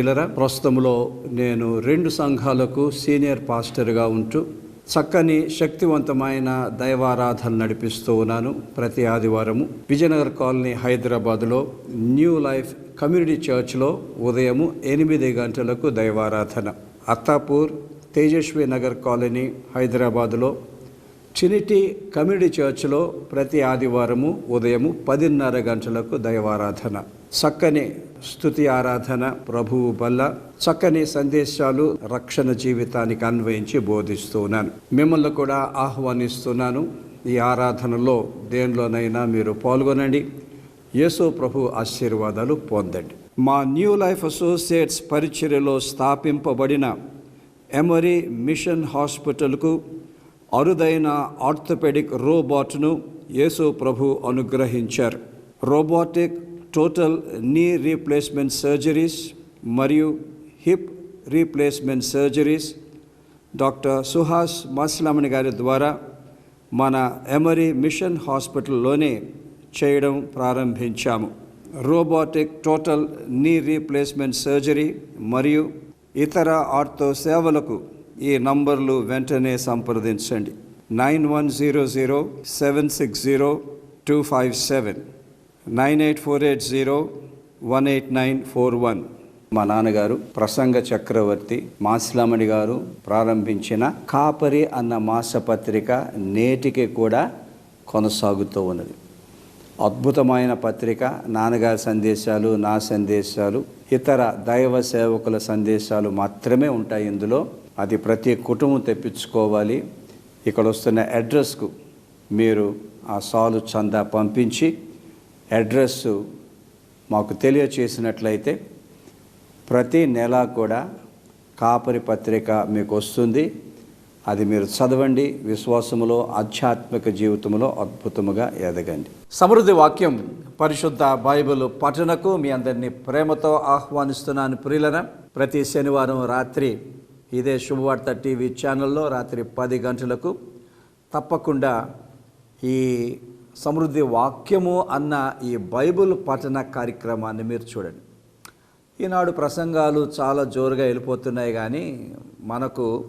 ప్రియులరా ప్రస్తుతంలో నేను రెండు సంఘాలకు సీనియర్ పాస్టర్గా ఉంటూ చక్కని శక్తివంతమైన దైవారాధన నడిపిస్తూ ఉన్నాను ప్రతి ఆదివారము. విజయనగర్ కాలనీ హైదరాబాద్లో న్యూ లైఫ్ కమ్యూనిటీ చర్చ్లో ఉదయము ఎనిమిది గంటలకు దైవారాధన. అత్తాపూర్ తేజస్వి నగర్ కాలనీ హైదరాబాద్లో చినిటి కమ్యూనిటీ చర్చ్లో ప్రతి ఆదివారము ఉదయము పదిన్నర గంటలకు దైవారాధన. చక్కని స్థుతి ఆరాధన ప్రభువు బల్ల చక్కని సందేశాలు రక్షణ జీవితానికి అన్వయించి బోధిస్తూ ఉన్నాను మిమ్మల్ని కూడా ఆహ్వానిస్తున్నాను. ఈ ఆరాధనలో దేనిలోనైనా మీరు పాల్గొనండి. యేసు ప్రభు ఆశీర్వాదాలు పొందండి. మా న్యూ లైఫ్ అసోసియేట్స్ పరిచర్యలో స్థాపింపబడిన ఎమరీ మిషన్ హాస్పిటల్కు అరుదైన ఆర్థోపెడిక్ రోబోట్ను యేసు ప్రభు అనుగ్రహించారు. Robotic total knee replacement surgeries మరియు hip replacement surgeries doctor Suhas Masilamani గారి ద్వారా మన ఎమరీ మిషన్ హాస్పిటల్లోనే చేయడం ప్రారంభించాము. Robotic total knee replacement surgery మరియు ఇతర ఆర్థో సేవలకు ఈ నంబర్లు వెంటనే సంప్రదించండి. Nine one zero zero seven six zero two five seven. Nine eight four eight zero one eight nine four one. మా నాన్నగారు ప్రసంగ చక్రవర్తి మాసిలామణి గారు ప్రారంభించిన కాపరి అన్న మాసపత్రిక నేటికి కూడా కొనసాగుతూ ఉన్నది. అద్భుతమైన పత్రిక నాన్నగారి సందేశాలు నా సందేశాలు ఇతర దైవ సేవకుల సందేశాలు మాత్రమే ఉంటాయి ఇందులో. అది ప్రతి కుటుంబం తెప్పించుకోవాలి. ఇక్కడ వస్తున్న అడ్రస్కు మీరు ఆ సాలు చందా పంపించి అడ్రస్ మాకు తెలియచేసినట్లయితే ప్రతి నెల కూడా కాపరి పత్రిక మీకు వస్తుంది. అది మీరు చదవండి విశ్వాసములో ఆధ్యాత్మిక జీవితంలో అద్భుతముగా ఎదగండి. సమృద్ధి వాక్యం పరిశుద్ధ బైబిల్ పఠనకు మీ అందరినీ ప్రేమతో ఆహ్వానిస్తున్నాను ప్రియులన. ప్రతి శనివారం రాత్రి ఇదే శుభవార్త టీవీ ఛానల్లో రాత్రి పది గంటలకు తప్పకుండా ఈ సమృద్ధి వాక్యము అన్న ఈ బైబిల్ పఠన కార్యక్రమాన్ని మీరు చూడండి. ఈనాడు ప్రసంగాలు చాలా జోరుగా వెళ్ళిపోతున్నాయి కానీ మనకు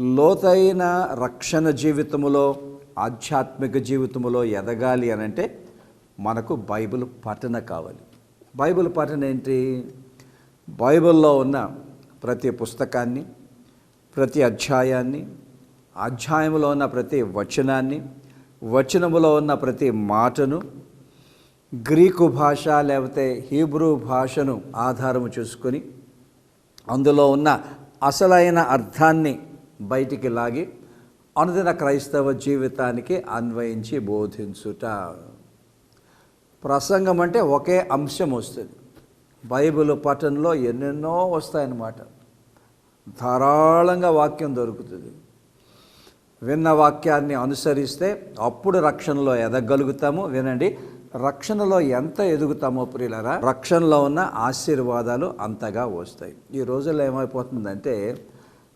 లోతైన రక్షణ జీవితములో ఆధ్యాత్మిక జీవితములో ఎదగాలి అని అంటే మనకు బైబిల్ పఠన కావాలి. బైబిల్ పఠన ఏంటి? బైబిల్లో ఉన్న ప్రతి పుస్తకాన్ని ప్రతి అధ్యాయాన్ని అధ్యాయంలో ఉన్న ప్రతి వచనాన్ని వచనములో ఉన్న ప్రతి మాటను గ్రీకు భాష లేకపోతే హీబ్రూ భాషను ఆధారము చేసుకొని అందులో ఉన్న అసలైన అర్థాన్ని బయటికి లాగి అనుదిన క్రైస్తవ జీవితానికి అన్వయించి బోధించుట. ప్రసంగం అంటే ఒకే అంశం వస్తుంది. బైబిల్ పఠనంలో ఎన్నెన్నో వస్తాయన్నమాట. ధారాళంగా వాక్యం దొరుకుతుంది. విన్న వాక్యాన్ని అనుసరిస్తే అప్పుడు రక్షణలో ఎదగలుగుతాము. వినండి. రక్షణలో ఎంత ఎదుగుతామో ప్రియులరా రక్షణలో ఉన్న ఆశీర్వాదాలు అంతగా వస్తాయి. ఈ రోజుల్లో ఏమైపోతుందంటే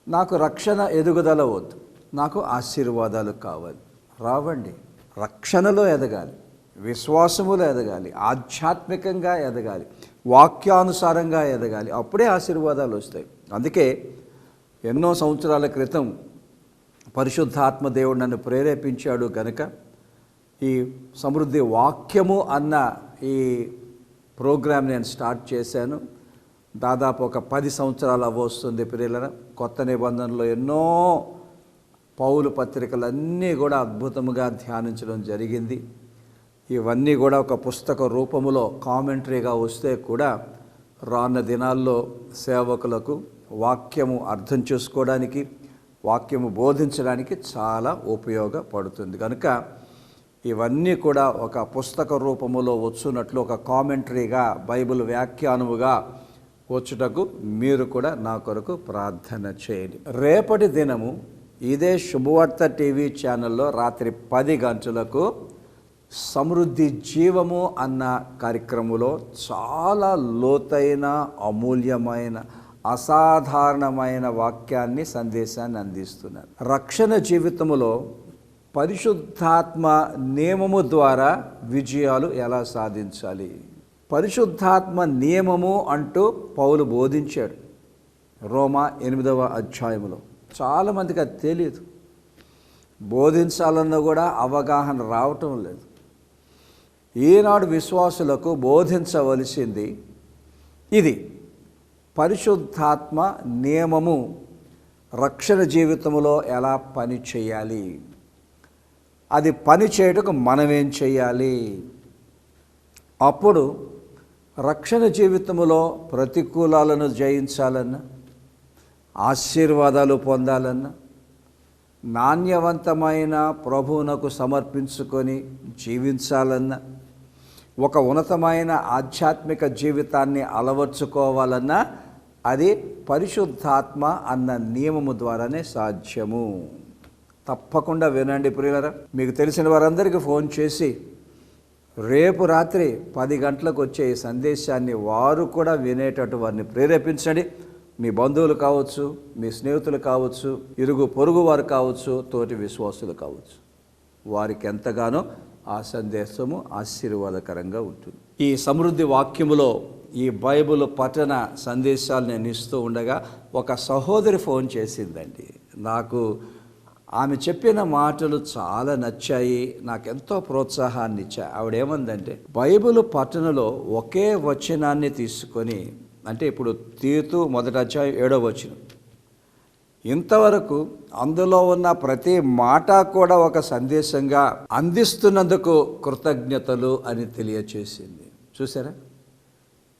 నాకు రక్షణ ఎదుగుదల వద్దు నాకు ఆశీర్వాదాలు కావాలి. రావండి. రక్షణలో ఎదగాలి విశ్వాసములో ఎదగాలి ఆధ్యాత్మికంగా ఎదగాలి వాక్యానుసారంగా ఎదగాలి. అప్పుడే ఆశీర్వాదాలు వస్తాయి. అందుకే ఎన్నో సంవత్సరాల క్రితం పరిశుద్ధాత్మ దేవుడు నన్ను ప్రేరేపించాడు కనుక ఈ సమృద్ధి వాక్యము అన్న ఈ ప్రోగ్రాం నేను స్టార్ట్ చేశాను. దాదాపు ఒక పది సంవత్సరాలు అవ్వస్తుంది పిల్లల కొత్త నిబంధనలో ఎన్నో పౌలు పత్రికలన్నీ కూడా అద్భుతముగా ధ్యానించడం జరిగింది. ఇవన్నీ కూడా ఒక పుస్తక రూపములో కామెంటరీగా వస్తే కూడా రాన్న దినాల్లో సేవకులకు వాక్యము అర్థం చేసుకోవడానికి వాక్యము బోధించడానికి చాలా ఉపయోగపడుతుంది. కనుక ఇవన్నీ కూడా ఒక పుస్తక రూపములో వచ్చున్నట్లు ఒక కామెంటరీగా బైబిల్ వ్యాఖ్యానముగా వచ్చుటకు మీరు కూడా నా కొరకు ప్రార్థన చేయండి. రేపటి దినము ఇదే శుభవార్త టీవీ ఛానల్లో రాత్రి పది గంటలకు సమృద్ధి జీవము అన్న కార్యక్రమంలో చాలా లోతైన అమూల్యమైన అసాధారణమైన వాక్యాన్ని సందేశాన్ని అందిస్తున్నారు. రక్షణ జీవితంలో పరిశుద్ధాత్మ నియమము ద్వారా విజయాలు ఎలా సాధించాలి? పరిశుద్ధాత్మ నియమము అంటూ పౌలు బోధించాడు. రోమా ఎనిమిదవ అధ్యాయంలో చాలామందికి అది తెలియదు బోధించాలన్నా కూడా అవగాహన రావటం లేదు. ఈనాడు విశ్వాసులకు బోధించవలసింది ఇది. పరిశుద్ధాత్మ నియమము రక్షణ జీవితంలో ఎలా పని చేయాలి? అది పని చేయటకు మనమేం చేయాలి? అప్పుడు రక్షణ జీవితంలో ప్రతికూలాలను జయించాలన్నా ఆశీర్వాదాలు పొందాలన్నా నాణ్యవంతమైన ప్రభువునకు సమర్పించుకొని జీవించాలన్నా ఒక ఉన్నతమైన ఆధ్యాత్మిక జీవితాన్ని అలవర్చుకోవాలన్నా అది పరిశుద్ధాత్మ అన్న నియమము ద్వారానే సాధ్యము. తప్పకుండా వినండి ప్రియులరా. మీకు తెలిసిన వారందరికీ ఫోన్ చేసి రేపు రాత్రి పది గంటలకు వచ్చే ఈ సందేశాన్ని వారు కూడా వినేటట్టు వారిని ప్రేరేపించండి. మీ బంధువులు కావచ్చు మీ స్నేహితులు కావచ్చు ఇరుగు పొరుగు వారు కావచ్చు తోటి విశ్వాసులు కావచ్చు. వారికి ఎంతగానో ఆ సందేశము ఆశీర్వాదకరంగా ఉంటుంది. ఈ సమృద్ధి వాక్యములో ఈ బైబిల్ పఠన సందేశాలు నేను ఇస్తూ ఉండగా ఒక సహోదరి ఫోన్ చేసిందండి. నాకు ఆమె చెప్పిన మాటలు చాలా నచ్చాయి నాకు ఎంతో ప్రోత్సాహాన్ని ఇచ్చాయి ఆవిడేమందంటే బైబిల్ పఠనలో ఒకే వచనాన్ని తీసుకొని అంటే ఇప్పుడు తీతు మొదట అధ్యాయం ఏడో వచనం. ఇంతవరకు అందులో ఉన్న ప్రతి మాట కూడా ఒక సందేశంగా అందిస్తున్నందుకు కృతజ్ఞతలు అని తెలియచేసింది. చూసారా?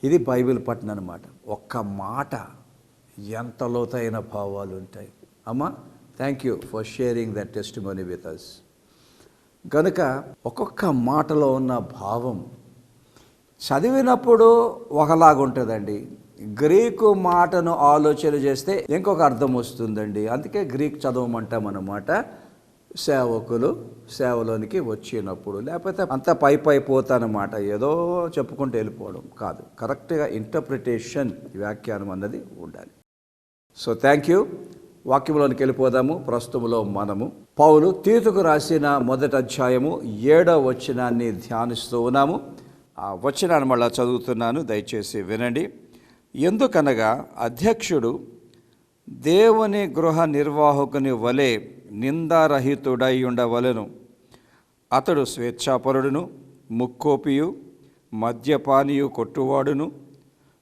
ఇది బైబిల్ పట్టణ అనమాట ఒక్క మాట ఎంత లోతైన భావాలు ఉంటాయి. అమ్మా thank you for sharing that testimony with us కనుక ఒక్కొక్క మాటలో ఉన్న భావం చదివినప్పుడు ఒకలాగుంటుందండి గ్రీకు మాటను ఆలోచన చేస్తే ఇంకొక అర్థం వస్తుందండి. అందుకే గ్రీక్ చదవమంటామన్నమాట. సేవకులు సేవలోనికి వచ్చినప్పుడు లేకపోతే అంత పై పై పోతానమాట ఏదో చెప్పుకుంటూ వెళ్ళిపోవడం కాదు. కరెక్ట్గా ఇంటర్ప్రిటేషన్ వ్యాఖ్యానం అన్నది ఉండాలి. సో థ్యాంక్ యూ వాక్యంలోనికి వెళ్ళిపోదాము. ప్రస్తుతంలో మనము పౌలు తీతుకు రాసిన మొదటి అధ్యాయము ఏడవ వచనాన్ని ధ్యానిస్తూ ఉన్నాము. ఆ వచనాన్ని మళ్ళా చదువుతున్నాను దయచేసి వినండి. ఎందుకనగా అధ్యక్షుడు దేవుని గృహ నిర్వాహకుని వలె నిందారహితుడై ఉండవలను అతడు స్వేచ్ఛాపరుడును ముక్కోపియు మద్యపానీయు కొట్టువాడును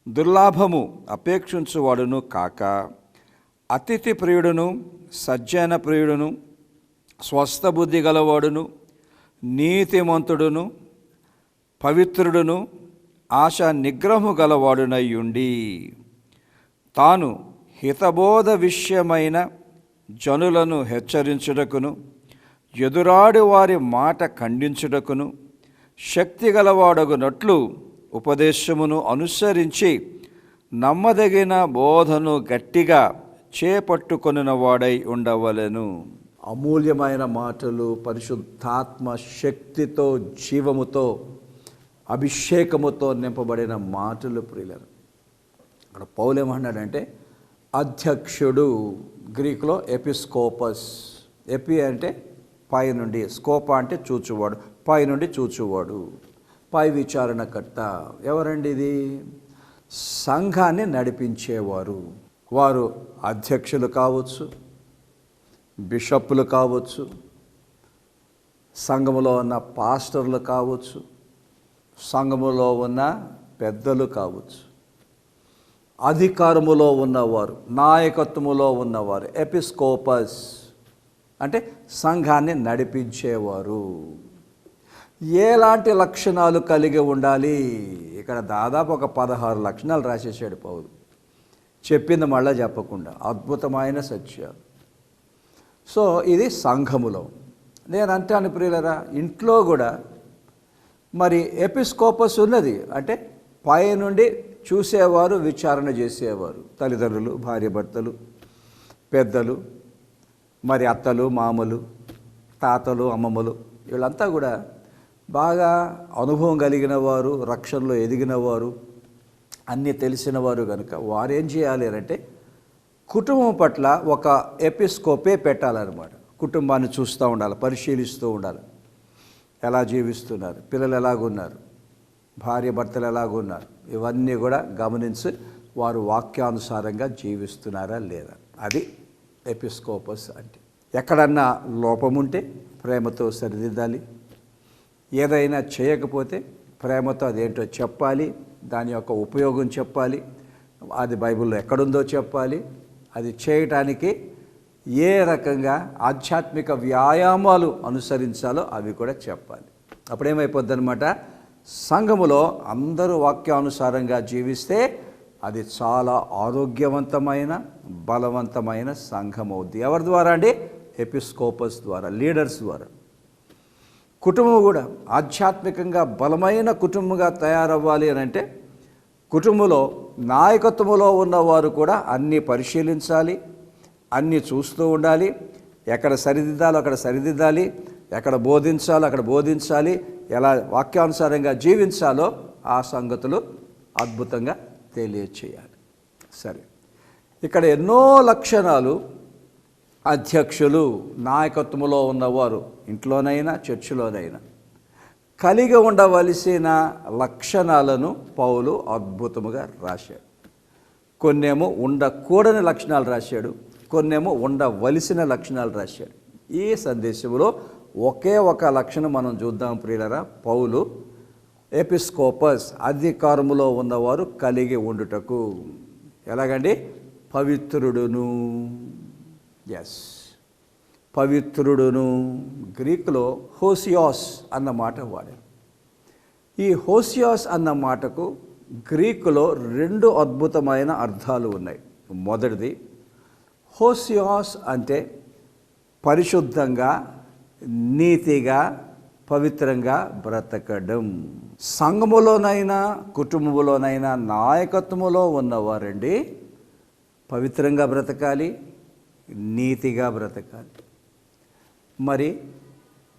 దుర్లాభము అపేక్షించువాడును కాక. అతిథి ప్రియుడును సజ్జన ప్రియుడును స్వస్థ బుద్ధి గలవాడును నీతిమంతుడును పవిత్రుడును ఆశ నిగ్రహము గలవాడునయ్యుండి. తాను హితబోధ విషయమైన జనులను హెచ్చరించుటకును ఎదురాడి వారి మాట ఖండించుటకును శక్తి గలవాడగునట్లు ఉపదేశమును అనుసరించి నమ్మదగిన బోధను గట్టిగా చేపట్టుకొనినవాడై వాడై ఉండవలెను. అమూల్యమైన మాటలు పరిశుద్ధాత్మ శక్తితో జీవముతో అభిషేకముతో నింపబడిన మాటలు ప్రియులను అక్కడ పౌలేమన్నాడంటే అధ్యక్షుడు. గ్రీకులో ఎపిస్కోపస్. ఎపి అంటే పై నుండి స్కోప అంటే చూచువాడు పై నుండి చూచువాడు. పై విచారణకర్త ఎవరండి ఇది? సంఘాన్ని నడిపించేవారు. వారు అధ్యక్షులు కావచ్చు బిషప్పులు కావచ్చు సంఘములో ఉన్న పాస్టర్లు కావచ్చు సంఘములో ఉన్న పెద్దలు కావచ్చు. అధికారములో ఉన్నవారు నాయకత్వములో ఉన్నవారు ఎపిస్కోపస్ అంటే సంఘాన్ని నడిపించేవారు. ఎలాంటి లక్షణాలు కలిగి ఉండాలి? ఇక్కడ దాదాపు ఒక పదహారు లక్షణాలు రాసేసాడు పౌరు చెప్పింది మళ్ళా చెప్పకుండా అద్భుతమైన సత్యాలు. సో ఇది సంఘములో. నేను అంటాను ప్రియులరా ఇంట్లో కూడా మరి ఎపిస్కోపస్ ఉన్నది అంటే పై నుండి చూసేవారు విచారణ చేసేవారు. తల్లిదండ్రులు భార్యభర్తలు పెద్దలు మరి అత్తలు మామలు తాతలు అమ్మమ్మలు వీళ్ళంతా కూడా బాగా అనుభవం కలిగిన వారు రక్షణలో ఎదిగిన వారు అన్నీ తెలిసిన వారు కనుక వారేం చేయాలి అంటే కుటుంబం పట్ల ఒక ఎపిస్కోపే పెట్టాలన్నమాట. కుటుంబాన్ని చూస్తూ ఉండాలి పరిశీలిస్తూ ఉండాలి. ఎలా జీవిస్తున్నారు? పిల్లలు ఎలాగున్నారు? భార్య భర్తలు ఎలాగున్నారు? ఇవన్నీ కూడా గమనించి వారు వాక్యానుసారంగా జీవిస్తున్నారా లేదా? అది ఎపిస్కోపస్ అంటే. ఎక్కడన్నా లోపం ఉంటే ప్రేమతో సరిదిద్దాలి. ఏదైనా చేయకపోతే ప్రేమతో అదేంటో చెప్పాలి. దాని యొక్క ఉపయోగం చెప్పాలి. అది బైబిల్లో ఎక్కడుందో చెప్పాలి. అది చేయటానికి ఏ రకంగా ఆధ్యాత్మిక వ్యాయామాలు అనుసరించాలో అవి కూడా చెప్పాలి. అప్పుడేమైపోద్ది అనమాట సంఘములో అందరూ వాక్యానుసారంగా జీవిస్తే అది చాలా ఆరోగ్యవంతమైన బలవంతమైన సంఘం అవుద్ది ఎవరి ద్వారా అండి? ఎపిస్కోపస్ ద్వారా లీడర్స్ ద్వారా. కుటుంబం కూడా ఆధ్యాత్మికంగా బలమైన కుటుంబంగా తయారవ్వాలి అని అంటే కుటుంబంలో నాయకత్వంలో ఉన్నవారు కూడా అన్నీ పరిశీలించాలి అన్నీ చూస్తూ ఉండాలి ఎక్కడ సరిదిద్దాలో అక్కడ సరిదిద్దాలి ఎక్కడ బోధించాలో అక్కడ బోధించాలి ఎలా వాక్యానుసారంగా జీవించాలో ఆ సంగతులు అద్భుతంగా తెలియచేయాలి. సరే. ఇక్కడ ఎన్నో లక్షణాలు అధ్యక్షులు నాయకత్వంలో ఉన్నవారు ఇంట్లోనైనా చర్చిలోనైనా కలిగి ఉండవలసిన లక్షణాలను పౌలు అద్భుతముగా రాశాడు. కొన్నేమో ఉండకూడని లక్షణాలు రాశాడు కొన్నేమో ఉండవలసిన లక్షణాలు రాశాడు. ఈ సందేశంలో ఒకే ఒక లక్షణం మనం చూద్దాం ప్రియులరా. పౌలు ఎపిస్కోపస్ అధికారములో ఉన్నవారు కలిగి ఉండుటకు. ఎలాగండి? పవిత్రుడును. ఎస్ పవిత్రుడును. గ్రీకులో హోసియాస్ అన్న మాట వాడారు. ఈ హోసియాస్ అన్న మాటకు గ్రీకులో రెండు అద్భుతమైన అర్థాలు ఉన్నాయి. మొదటిది హోసియాస్ అంటే పరిశుద్ధంగా నీతిగా పవిత్రంగా బ్రతకడం. సంఘములోనైనా కుటుంబంలోనైనా నాయకత్వములో ఉన్నవారండి పవిత్రంగా బ్రతకాలి నీతిగా బ్రతకాలి. మరి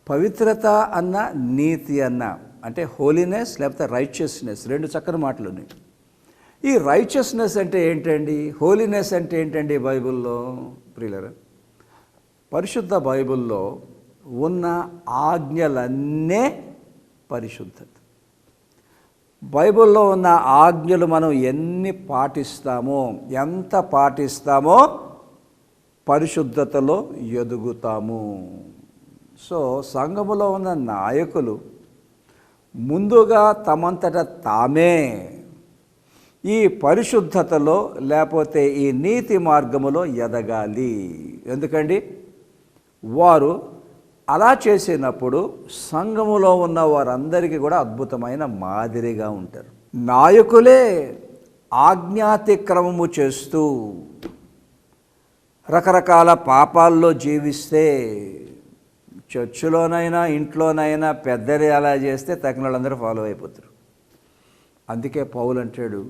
పవిత్రత అన్న నీతి అన్న అంటే హోలీనెస్ లేకపోతే రైచియస్నెస్ రెండు చక్కని మాటలు ఉన్నాయి. ఈ రైచియస్నెస్ అంటే ఏంటండి? హోలీనెస్ అంటే ఏంటండి బైబిల్లో? ప్రియులరా పరిశుద్ధ బైబిల్లో ఉన్న ఆజ్ఞలన్నే పరిశుద్ధత. బైబిల్లో ఉన్న ఆజ్ఞలు మనం ఎన్ని పాటిస్తామో ఎంత పాటిస్తామో పరిశుద్ధతలో ఎదుగుతాము. సో సంఘములో ఉన్న నాయకులు ముందుగా తమంతట తామే ఈ పరిశుద్ధతలో లేకపోతే ఈ నీతి మార్గములో ఎదగాలి. ఎందుకండి? వారు అలా చేసినప్పుడు సంఘములో ఉన్న వారందరికీ కూడా అద్భుతమైన మాదిరిగా ఉంటారు. నాయకులే ఆజ్ఞాతిక్రమము చేస్తూ రకరకాల పాపాల్లో జీవిస్తే చర్చిలోనైనా ఇంట్లోనైనా పెద్దలు అలా చేస్తే తగిన వాళ్ళందరూ ఫాలో అయిపోతారు. అందుకే పౌలు అంటాడు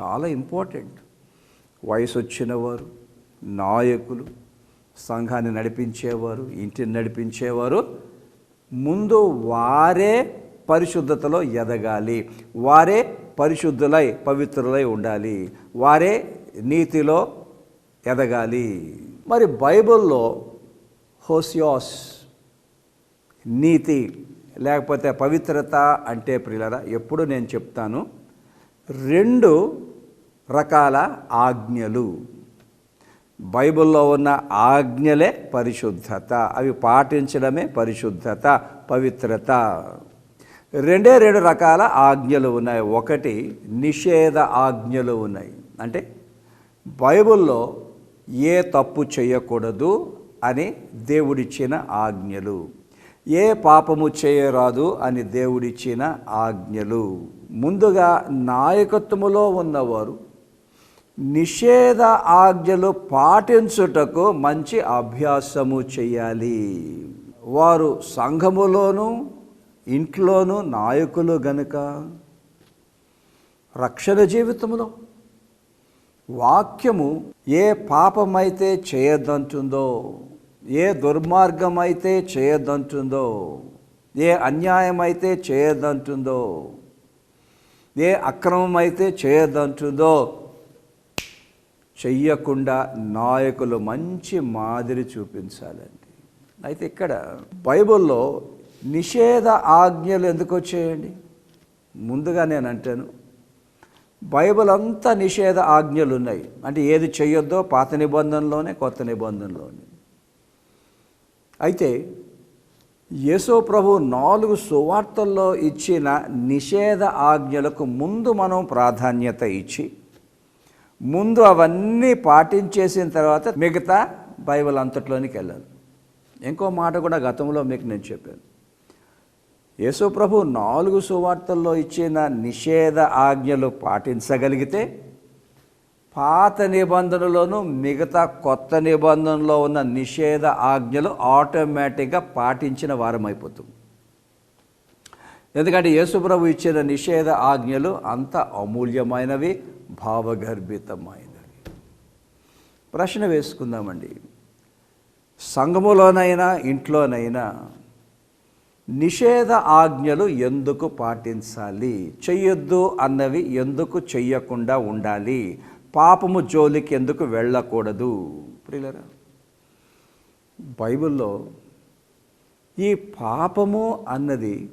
చాలా ఇంపార్టెంట్ వయసు వచ్చిన వారు నాయకులు సంఘాన్ని నడిపించేవారు ఇంటిని నడిపించేవారు. ముందు వారే పరిశుద్ధతలో ఎదగాలి. వారే పరిశుద్ధులై పవిత్రులై ఉండాలి. వారే నీతిలో ఎదగాలి. మరి బైబిల్లో హోసియాస్ నీతి లేకపోతే పవిత్రత అంటే ప్రియులరా ఎప్పుడు నేను చెప్తాను రెండు రకాల ఆజ్ఞలు. బైబిల్లో ఉన్న ఆజ్ఞలే పరిశుద్ధత. అవి పాటించడమే పరిశుద్ధత పవిత్రత. రెండే రెండు రకాల ఆజ్ఞలు ఉన్నాయి. ఒకటి నిషేధ ఆజ్ఞలు ఉన్నాయి. అంటే బైబిల్లో ఏ తప్పు చేయకూడదు అని దేవుడిచ్చిన ఆజ్ఞలు. ఏ పాపము చేయరాదు అని దేవుడిచ్చిన ఆజ్ఞలు. ముందుగా నాయకత్వములో ఉన్నవారు నిషేధ ఆజ్ఞలు పాటించుటకు మంచి అభ్యాసము చేయాలి. వారు సంఘములోను ఇంట్లోనూ నాయకులు గనుక రక్షణ జీవితంలో వాక్యము ఏ పాపమైతే చేయదంటుందో ఏ దుర్మార్గం అయితే ఏ అన్యాయం అయితే ఏ అక్రమం అయితే చెయ్యకుండా నాయకులు మంచి మాదిరి చూపించాలండి. అయితే ఇక్కడ బైబిల్లో నిషేధ ఆజ్ఞలు ఎందుకు వచ్చాయండి? ముందుగా నేను అంటాను బైబిల్ అంతా నిషేధ ఆజ్ఞలు ఉన్నాయి. అంటే ఏది చెయ్యొద్దో పాత నిబంధనలోనే కొత్త నిబంధనలోనే. అయితే యేసో ప్రభు నాలుగు సువార్తల్లో ఇచ్చిన నిషేధ ఆజ్ఞలకు ముందు మనం ప్రాధాన్యత ఇచ్చి ముందు అవన్నీ పాటించేసిన తర్వాత మిగతా బైబిల్ అంతట్లోనికి వెళ్ళాలి. ఇంకో మాట కూడా గతంలో మీకు నేను చెప్పాను. యేసు ప్రభు నాలుగు సువార్తల్లో ఇచ్చిన నిషేధ ఆజ్ఞలు పాటించగలిగితే పాత నిబంధనలోను మిగతా కొత్త నిబంధనలో ఉన్న నిషేధ ఆజ్ఞలు ఆటోమేటిక్గా పాటించిన వారం ఎందుకంటే యేసుప్రభు ఇచ్చిన నిషేధ ఆజ్ఞలు అంత అమూల్యమైనవి భావగర్భితమైనవి. ప్రశ్న వేసుకుందామండి. సంఘములోనైనా ఇంట్లోనైనా నిషేధ ఆజ్ఞలు ఎందుకు పాటించాలి? చెయ్యొద్దు అన్నవి ఎందుకు చెయ్యకుండా ఉండాలి? పాపము జోలికి ఎందుకు వెళ్ళకూడదు? ప్రియులరా బైబిల్లో ఈ పాపము అన్నది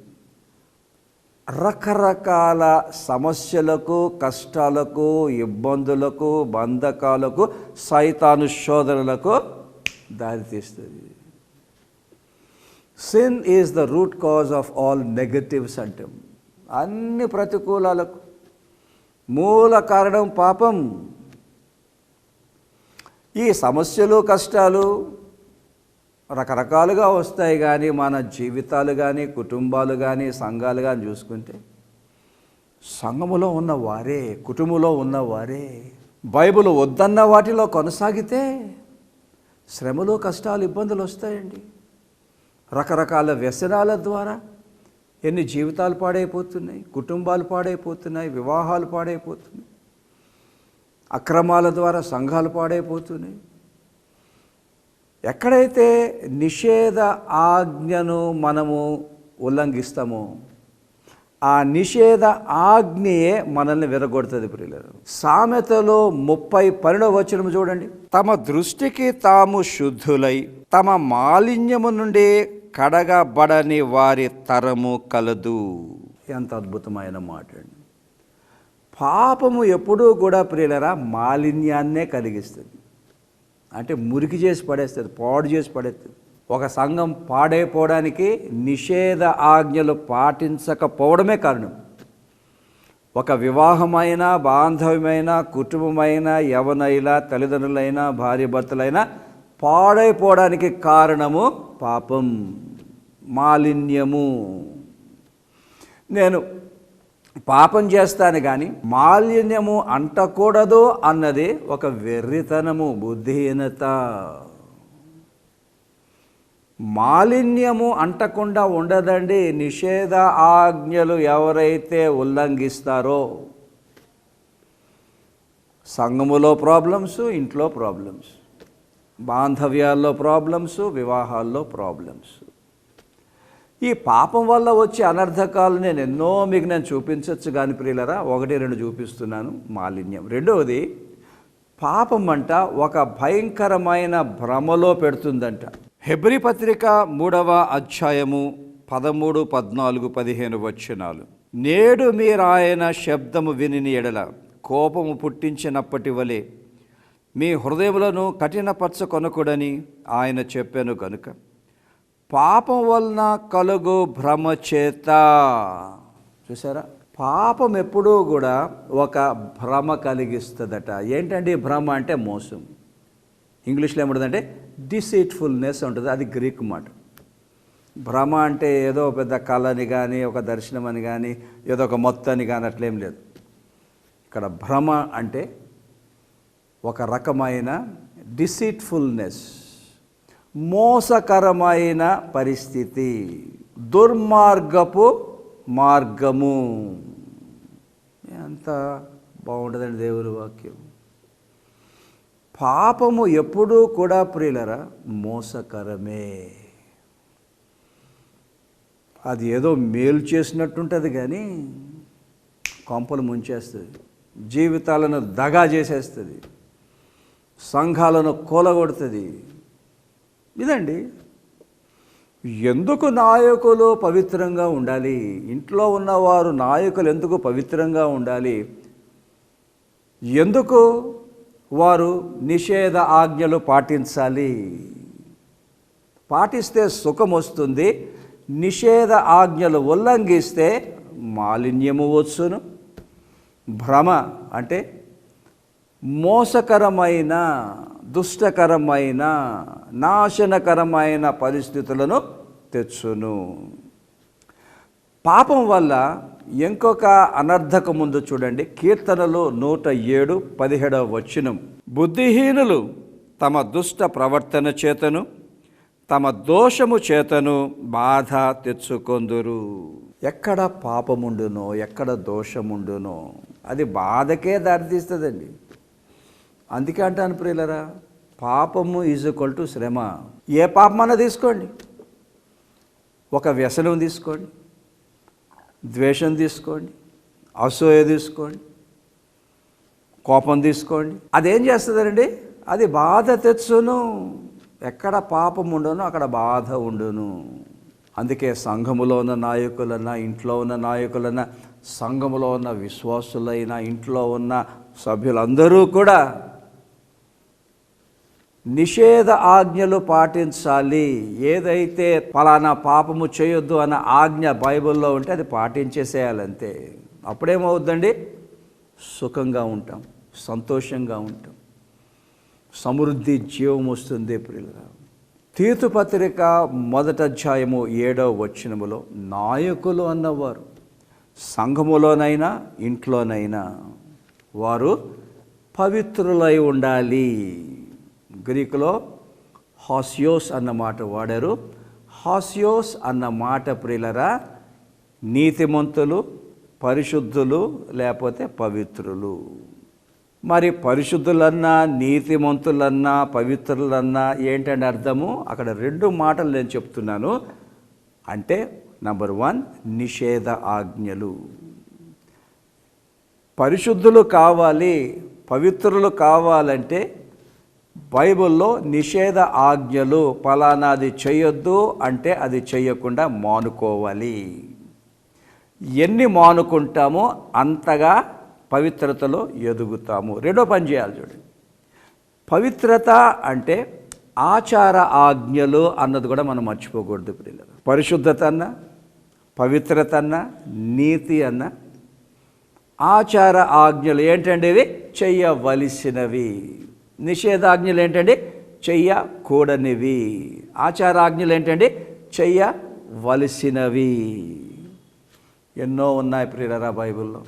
రకరకాల సమస్యలకు కష్టాలకు ఇబ్బందులకు బంధకాలకు సైతాను శోధనలకు దారితీస్తుంది. Sin is the root cause of all negatives అంటే అన్ని ప్రతికూలాలకు మూల కారణం పాపం. ఈ సమస్యలు కష్టాలు రకరకాలుగా వస్తాయి కానీ మన జీవితాలు కానీ కుటుంబాలు కానీ సంఘాలు కానీ చూసుకుంటే సంఘములో ఉన్న వారే కుటుంబంలో ఉన్న వారే బైబిల్ వద్దన్న వాటిలో కొనసాగితే శ్రమలు కష్టాలు ఇబ్బందులు వస్తాయండి. రకరకాల వ్యసనాల ద్వారా ఎన్ని జీవితాలు పాడైపోతున్నాయి కుటుంబాలు పాడైపోతున్నాయి వివాహాలు పాడైపోతున్నాయి అక్రమాల ద్వారా సంఘాలు పాడైపోతున్నాయి. ఎక్కడైతే నిషేధ ఆజ్ఞను మనము ఉల్లంఘిస్తామో ఆ నిషేధ ఆజ్ఞయే మనల్ని విరగొడుతుంది ప్రియులరు. సామెతలో ముప్పై పన్నెండవ వచనం చూడండి. తమ దృష్టికి తాము శుద్ధులై తమ మాలిన్యము నుండి కడగబడని వారి తరము కలదు. ఎంత అద్భుతమైన మాట అండి. పాపము ఎప్పుడూ కూడా ప్రియులరా మాలిన్యాన్నే కలిగిస్తుంది. అంటే మురికి చేసి పడేస్తుంది పాడు చేసి పడేస్తుంది. ఒక సంఘం పాడైపోవడానికి నిషేధ ఆజ్ఞలు పాటించకపోవడమే కారణం. ఒక వివాహమైన బాంధవ్యమైన కుటుంబమైన యవనైనా తల్లిదండ్రులైనా భార్య భర్తలైనా పాడైపోవడానికి కారణము పాపం మాలిన్యము. నేను పాపం చేస్తాను కానీ మాలిన్యము అంటకూడదు అన్నది ఒక వెర్రితనము బుద్ధిహీనత. మాలిన్యము అంటకుండా ఉండదండి. నిషేధ ఆజ్ఞలు ఎవరైతే ఉల్లంఘిస్తారో సంఘములో ప్రాబ్లమ్స్ ఇంట్లో ప్రాబ్లమ్స్ బాంధవ్యాల్లో ప్రాబ్లమ్స్ వివాహాల్లో ప్రాబ్లమ్స్. ఈ పాపం వల్ల వచ్చే అనర్థకాలు నేను ఎన్నో మీకు నేను చూపించవచ్చు కానీ ప్రియులరా ఒకటి రెండు చూపిస్తున్నాను మాలిన్యం. రెండవది పాపం అంట ఒక భయంకరమైన భ్రమలో పెడుతుందంట. హెబ్రి పత్రిక మూడవ అధ్యాయము పదమూడు పద్నాలుగు పదిహేను వచనాలు. నేడు మీరాయన శబ్దము విని ఎడల కోపము పుట్టించినప్పటి వలె మీ హృదయములను కఠినపరచకొనకూడని ఆయన చెప్పాను కనుక పాపం వలన కలుగు భ్రమ చేత చూసారా పాపం ఎప్పుడూ కూడా ఒక భ్రమ కలిగిస్తుందట. ఏంటంటే భ్రమ అంటే మోసం? ఇంగ్లీష్లో ఏముంటుందంటే డిసీట్ఫుల్నెస్ ఉంటుంది. అది గ్రీక్ మాట. భ్రమ అంటే ఏదో పెద్ద కళని కానీ ఒక దర్శనం అని కానీ ఏదో ఒక మొత్తాన్ని కానీ అట్లేం లేదు. ఇక్కడ భ్రమ అంటే ఒక రకమైన డిసీట్ఫుల్నెస్ మోసకరమైన పరిస్థితి. దుర్మార్గపు మార్గము. ఎంత బాగుంటుందండి దేవుని వాక్యం. పాపము ఎప్పుడూ కూడా ప్రియులరా మోసకరమే. అది ఏదో మేలు చేసినట్టుంటుంది కానీ కొంపలు ముంచేస్తుంది. జీవితాలను దగా చేసేస్తుంది. సంఘాలను కూలగొడుతుంది. ఇదండి. ఎందుకు నాయకులు పవిత్రంగా ఉండాలి? ఇంట్లో ఉన్నవారు నాయకులు ఎందుకు పవిత్రంగా ఉండాలి? ఎందుకు వారు నిషేధ ఆజ్ఞలు పాటించాలి? పాటిస్తే సుఖం వస్తుంది నిషేధ ఆజ్ఞలు ఉల్లంఘిస్తే మాలిన్యము వచ్చును. భ్రమ అంటే మోసకరమైన దుష్టకరమైన నాశనకరమైన పరిస్థితులను తెచ్చును. పాపం వల్ల ఇంకొక అనర్థక ముందు చూడండి. కీర్తనలు నూట ఏడు పదిహేడవ వచనం. బుద్ధిహీనులు తమ దుష్ట ప్రవర్తన చేతను తమ దోషము చేతను బాధ తెచ్చుకొందురు. ఎక్కడ పాపముండునో ఎక్కడ దోషముండునో అది బాధకే దారితీస్తుందండి. అందుకే అంటాను ప్రియులరా పాపము ఈజ్ ఈక్వల్ టు శ్రమ. ఏ పాపమన్నా తీసుకోండి. ఒక వ్యసనం తీసుకోండి. ద్వేషం తీసుకోండి. అసూయ తీసుకోండి. కోపం తీసుకోండి. అదేం చేస్తుందండి? అది బాధ తెచ్చును. ఎక్కడ పాపం ఉండను అక్కడ బాధ ఉండును. అందుకే సంఘములో ఉన్న నాయకులన్నా ఇంట్లో ఉన్న నాయకులన్నా సంఘములో ఉన్న విశ్వాసులైన ఇంట్లో ఉన్న సభ్యులందరూ కూడా నిషేధ ఆజ్ఞలు పాటించాలి. ఏదైతే ఫలానా పాపము చేయొద్దు అన్న ఆజ్ఞ బైబిల్లో ఉంటే అది పాటించేసేయాలంతే. అప్పుడేమవుద్దండి? సుఖంగా ఉంటాం సంతోషంగా ఉంటాం. సమృద్ధి జీవం వస్తుంది ప్రియులుగా తీతు పత్రిక మొదట అధ్యాయము ఏడవ వచనములో నాయకులు అన్నవారు సంఘములోనైనా ఇంట్లోనైనా వారు పవిత్రులై ఉండాలి. గ్రీకులో హాస్యోస్ అన్న మాట వాడారు. హాస్యోస్ అన్న మాట ప్రియులరా నీతిమంతులు పరిశుద్ధులు లేకపోతే పవిత్రులు. మరి పరిశుద్ధులన్నా నీతిమంతులన్నా పవిత్రులన్నా ఏంటంటే అర్థము? అక్కడ రెండు మాటలు నేను చెప్తున్నాను. అంటే నంబర్ వన్ నిషేధ ఆజ్ఞలు. పరిశుద్ధులు కావాలి పవిత్రులు కావాలంటే బైబిల్లో నిషేధ ఆజ్ఞలు ఫలానాది చేయొద్దు అంటే అది చేయకుండా మానుకోవాలి. ఎన్ని మానుకుంటామో అంతగా పవిత్రతలో ఎదుగుతాము. రెండో పని చేయాలి చూడండి పవిత్రత అంటే ఆచార ఆజ్ఞలు అన్నది కూడా మనం మర్చిపోకూడదు పిల్లలు పరిశుద్ధత అన్న పవిత్రత అన్న నీతి అన్న ఆచార ఆజ్ఞలు ఏంటంటే ఇవి? నిషేధాజ్ఞలు ఏంటండి చెయ్యకూడనివి. ఆచారాజ్ఞలు ఏంటండి చెయ్యవలసినవి. ఎన్నో ఉన్నాయి ప్రియరా బైబిల్లో.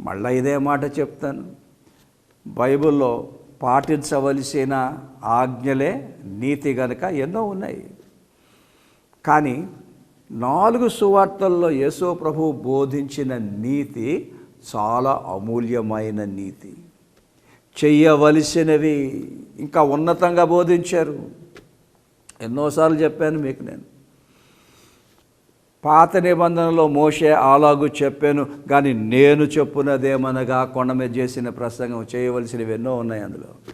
మళ్ళీ ఇదే మాట చెప్తాను. బైబిల్లో పాటించవలసిన ఆజ్ఞలే నీతి గనుక ఎన్నో ఉన్నాయి. కానీ నాలుగు సువార్తల్లో యేసో ప్రభు బోధించిన నీతి చాలా అమూల్యమైన నీతి. చెయ్యవలసినవి ఇంకా ఉన్నతంగా బోధించారు. ఎన్నోసార్లు చెప్పాను మీకు నేను. పాత నిబంధనలో మోసే అలాగు చెప్పాను కానీ నేను చెప్పున్నదేమనగా కొండ మీద చేసిన ప్రసంగం చేయవలసినవి ఎన్నో ఉన్నాయి అందులో.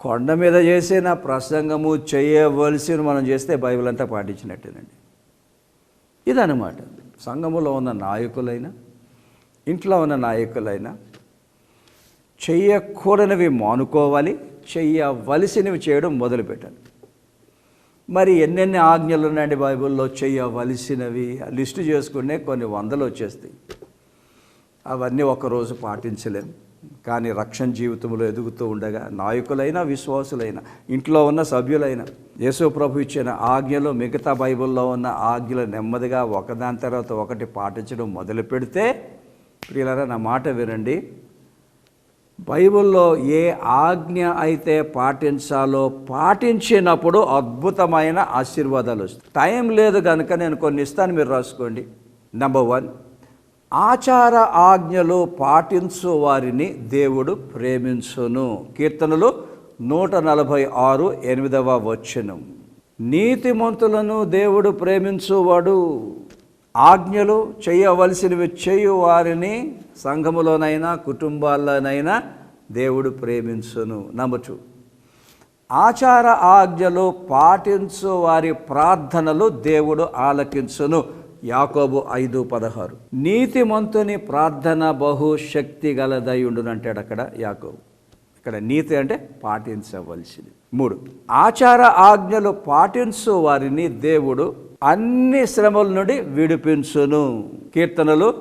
కొండ మీద చేసిన ప్రసంగము చేయవలసిన మనం చేస్తే బైబిల్ అంతా పాటించినట్టేనండి. ఇదనమాట సంఘములో ఉన్న నాయకులైనా ఇంట్లో ఉన్న నాయకులైనా చెయ్యకూడనివి మానుకోవాలి చెయ్యవలసినవి చేయడం మొదలుపెట్టాలి. మరి ఎన్నెన్ని ఆజ్ఞలు ఉన్నాయండి బైబిల్లో? చెయ్యవలసినవి. లిస్టు చేసుకునే కొన్ని వందలు వచ్చేస్తాయి. అవన్నీ ఒకరోజు పాటించలేము కానీ రక్షణ జీవితంలో ఎదుగుతూ ఉండగా నాయకులైనా విశ్వాసులైనా ఇంట్లో ఉన్న సభ్యులైనా యేసు ప్రభు ఇచ్చిన ఆజ్ఞలు మిగతా బైబిల్లో ఉన్న ఆజ్ఞలు నెమ్మదిగా ఒకదాని తర్వాత ఒకటి పాటించడం మొదలు పెడితే ప్రియులరా నా మాట వినండి. బైబిల్లో ఏ ఆజ్ఞ అయితే పాటించాలో పాటించినప్పుడు అద్భుతమైన ఆశీర్వాదాలు వస్తాయి. టైం లేదు కనుక నేను కొన్ని ఇస్తాను మీరు రాసుకోండి. నెంబర్ వన్ ఆచార ఆజ్ఞలు పాటించు వారిని దేవుడు ప్రేమించును. కీర్తనలు నూట నలభై ఆరు ఎనిమిదవ వచ్చనం నీతిమంతులను దేవుడు ప్రేమించువాడు. ఆజ్ఞలు చేయవలసినవి చేయు వారిని సంఘములోనైనా కుటుంబాల్లోనైనా దేవుడు ప్రేమించును. నమ్మచు. ఆచార ఆజ్ఞలు పాటించు వారి ప్రార్థనలు దేవుడు ఆలకించును. యాకోబు ఐదు పదహారు. నీతిమంతుని ప్రార్థన బహు శక్తి గలదై అంటాడు అక్కడ యాకోబు. ఇక్కడ నీతి అంటే పాటించవలసింది మూడు. ఆచార ఆజ్ఞలు పాటించు వారిని దేవుడు అన్ని శ్రమల నుండి విడిపించును. కీర్తనలు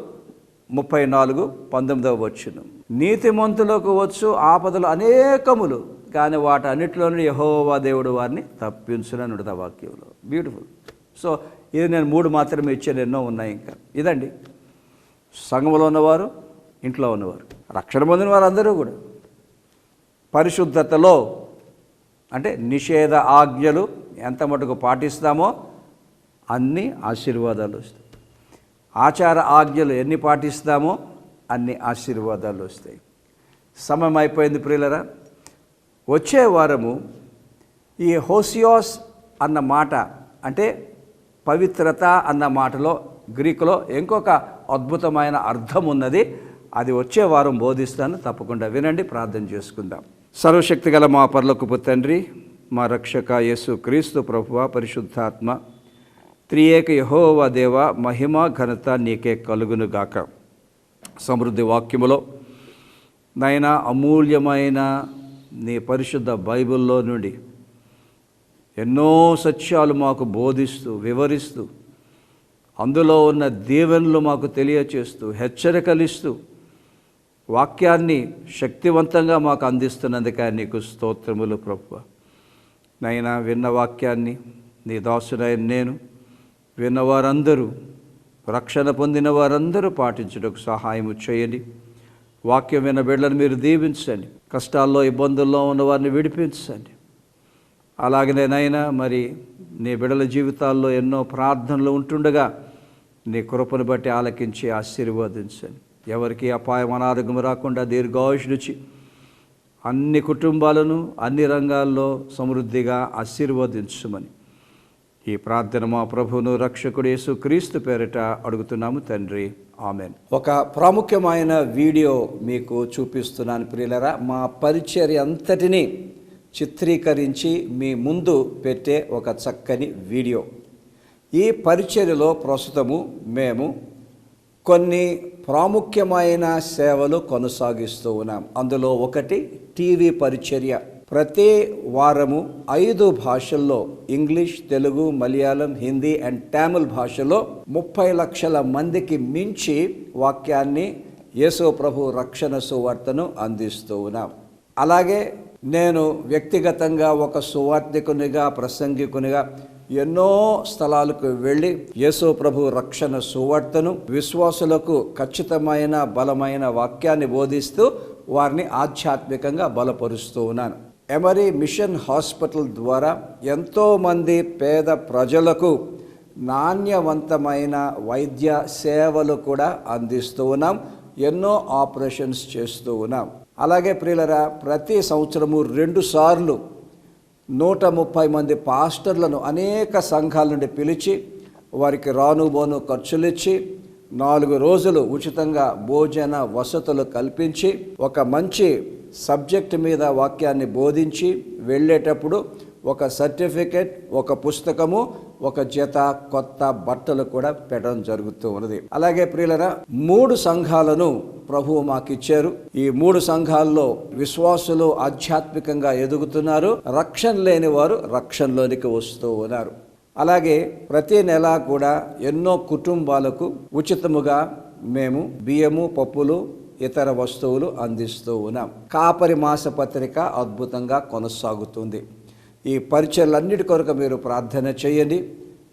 ముప్పై నాలుగు పంతొమ్మిదవ వచ్చును నీతిమంతులకు వచ్చు ఆపదలు అనేకములు కానీ వాటి నుండి యహోవా దేవుడు వారిని తప్పించునని ఉంటుంది ఆ వాక్యంలో. బ్యూటిఫుల్ సో ఇది నేను మూడు మాత్రమే ఇచ్చాను ఎన్నో ఉన్నాయి ఇంకా. ఇదండి. సంఘంలో ఉన్నవారు ఇంట్లో ఉన్నవారు రక్షణ పొందిన వారు అందరూ కూడా. పరిశుద్ధతలో అంటే నిషేధ ఆజ్ఞలు ఎంత మటుకు పాటిస్తామో అన్ని ఆశీర్వాదాలు వస్తాయి. ఆచార ఆజ్ఞలు ఎన్ని పాటిస్తామో అన్ని ఆశీర్వాదాలు వస్తాయి. సమయం అయిపోయింది ప్రియులరా. వచ్చే వారము ఈ హోసియోస్ అన్న మాట అంటే పవిత్రత అన్న మాటలో గ్రీకులో ఇంకొక అద్భుతమైన అర్థం ఉన్నది. అది వచ్చే వారం బోధిస్తాను తప్పకుండా వినండి ప్రార్థన చేసుకుందాం. సర్వశక్తి గల మా పర్లకు తండ్రి మా రక్షక యేసు క్రీస్తు ప్రభువ పరిశుద్ధాత్మ త్రియేక యహోవా దేవ మహిమ ఘనత నీకే కలుగునుగాక. సమృద్ధి వాక్యములో నైనా అమూల్యమైన నీ పరిశుద్ధ బైబిల్లో నుండి ఎన్నో సత్యాలు మాకు బోధిస్తూ వివరిస్తూ అందులో ఉన్న దీవెనలు మాకు తెలియచేస్తూ హెచ్చరికలిస్తూ వాక్యాన్ని శక్తివంతంగా మాకు అందిస్తున్నందుకే నీకు స్తోత్రములు ప్రభు. నైనా విన్న వాక్యాన్ని నీ దాసునైన నేను విన్నవారందరూ రక్షణ పొందిన వారందరూ పాటించడానికి సహాయము చేయండి. వాక్యం విన్న బిడ్డలను మీరు దీవించండి. కష్టాల్లో ఇబ్బందుల్లో ఉన్న వారిని విడిపించండి. అలాగనే నైనా మరి నీ బిడల జీవితాల్లో ఎన్నో ప్రార్థనలు ఉంటుండగా నీ కృపను బట్టి ఆలకించి ఆశీర్వదించండి. ఎవరికి అపాయం అనారోగ్యం రాకుండా దీర్ఘాయుషునిచ్చి అన్ని కుటుంబాలను అన్ని రంగాల్లో సమృద్ధిగా ఆశీర్వదించమని ఈ ప్రార్థన మా ప్రభువును రక్షకుడేసు క్రీస్తు పేరిట అడుగుతున్నాము తండ్రి. ఆమెన్. ఒక ప్రాముఖ్యమైన వీడియో మీకు చూపిస్తున్నాను ప్రియులరా. మా పరిచర్య అంతటినీ చిత్రీకరించి మీ ముందు పెట్టే ఒక చక్కని వీడియో. ఈ పరిచర్యలో ప్రస్తుతము మేము కొన్ని ప్రాముఖ్యమైన సేవలు కొనసాగిస్తూ ఉన్నాం. అందులో ఒకటి టీవీ పరిచర్య. ప్రతి వారము ఐదు భాషల్లో ఇంగ్లీష్ తెలుగు మలయాళం హిందీ అండ్ తమిళ్ భాషలో ముప్పై లక్షల మందికి మించి వాక్యాన్ని యేసు ప్రభు రక్షణ సువార్తను అందిస్తూ ఉన్నాం. అలాగే నేను వ్యక్తిగతంగా ఒక సువార్థికునిగా ప్రసంగికునిగా ఎన్నో స్థలాలకు వెళ్ళి యేసు ప్రభు రక్షణ సువార్తను విశ్వాసులకు ఖచ్చితమైన బలమైన వాక్యాన్ని బోధిస్తూ వారిని ఆధ్యాత్మికంగా బలపరుస్తూ ఉన్నాను. ఎమరీ మిషన్ హాస్పిటల్ ద్వారా ఎంతోమంది పేద ప్రజలకు నాణ్యవంతమైన వైద్య సేవలు కూడా అందిస్తూ ఉన్నాం. ఎన్నో ఆపరేషన్స్ చేస్తూ ఉన్నాం. అలాగే ప్రియులరా ప్రతి సంవత్సరము రెండు సార్లు నూట ముప్పై మంది పాస్టర్లను అనేక సంఘాల నుండి పిలిచి వారికి రాను బోను ఖర్చులు ఇచ్చి నాలుగు రోజులు ఉచితంగా భోజన వసతులు కల్పించి ఒక మంచి సబ్జెక్ట్ మీద వాక్యాన్ని బోధించి వెళ్ళేటప్పుడు ఒక సర్టిఫికెట్ ఒక పుస్తకము ఒక జత కొత్త బట్టలు కూడా పెట్టడం జరుగుతూ ఉన్నది. అలాగే ప్రియులరా మూడు సంఘాలను ప్రభువు మాకు ఇచ్చారు ఈ మూడు సంఘాల్లో విశ్వాసులు ఆధ్యాత్మికంగా ఎదుగుతున్నారు. రక్షణ లేని వారు రక్షణలోనికి వస్తూ ఉన్నారు. అలాగే ప్రతి నెల కూడా ఎన్నో కుటుంబాలకు ఉచితముగా మేము బియ్యము పప్పులు ఇతర వస్తువులు అందిస్తూ ఉన్నాం. కాపరి మాస పత్రిక అద్భుతంగా కొనసాగుతుంది. ఈ పరిచయలన్నిటి కొరకు మీరు ప్రార్థన చేయండి.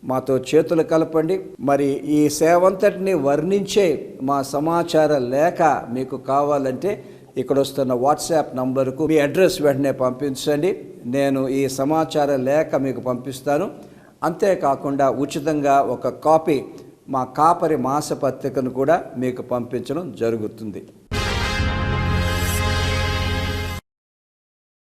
మాతో చేతులు కలపండి. మరి ఈ సేవంతటిని వర్ణించే మా సమాచార లేఖ మీకు కావాలంటే ఇక్కడ వస్తున్న వాట్సాప్ నంబర్కు మీ అడ్రస్ వెంటనే పంపించండి. నేను ఈ సమాచార లేఖ మీకు పంపిస్తాను. అంతేకాకుండా ఉచితంగా ఒక కాపీ మా కాపరి మాసపత్రికను కూడా మీకు పంపించడం జరుగుతుంది.